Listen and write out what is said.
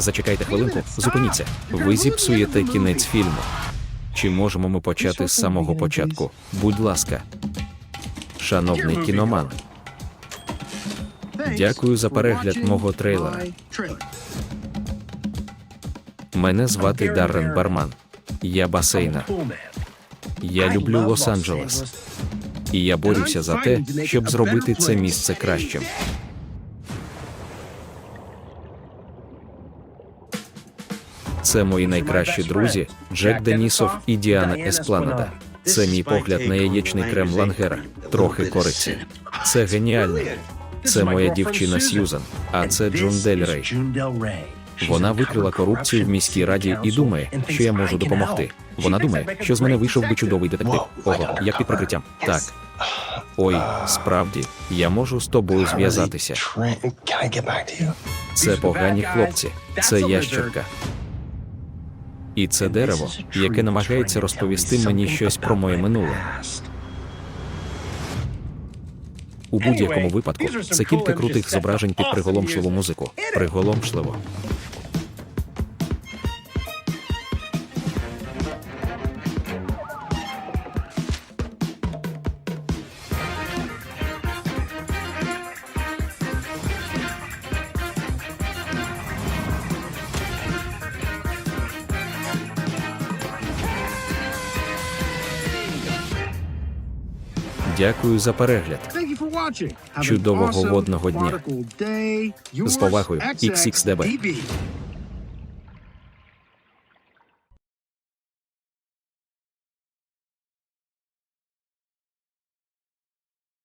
Зачекайте хвилинку, зупиніться. Ви зіпсуєте кінець фільму. Чи можемо ми почати з самого початку? Будь ласка. Шановний кіноман, Дякую за перегляд мого трейлера. мене звати Даррен Барман. Я басейнер. Я люблю Лос-Анджелес. І я борюся за те, щоб зробити це місце кращим. Це мої найкращі друзі Джек Денісов і Діана Еспланеда. Це мій погляд на яєчний крем Лангера, трохи кориці. Це геніально. Це моя дівчина Сьюзан, а це Джун Дель Рей. Вона викрила корупцію в міській раді і думає, що я можу допомогти. Вона думає, що з мене вийшов би чудовий детектив. Ого, як під прикриттям. Так. Ой, справді, я можу з тобою зв'язатися. Це погані хлопці, це ящерка. І це дерево, яке намагається розповісти мені щось про моє минуле. У будь-якому випадку це кілька крутих зображень під приголомшливу музику. Приголомшливо. Дякую за перегляд. Чудового водного дня. З повагою, XXDB.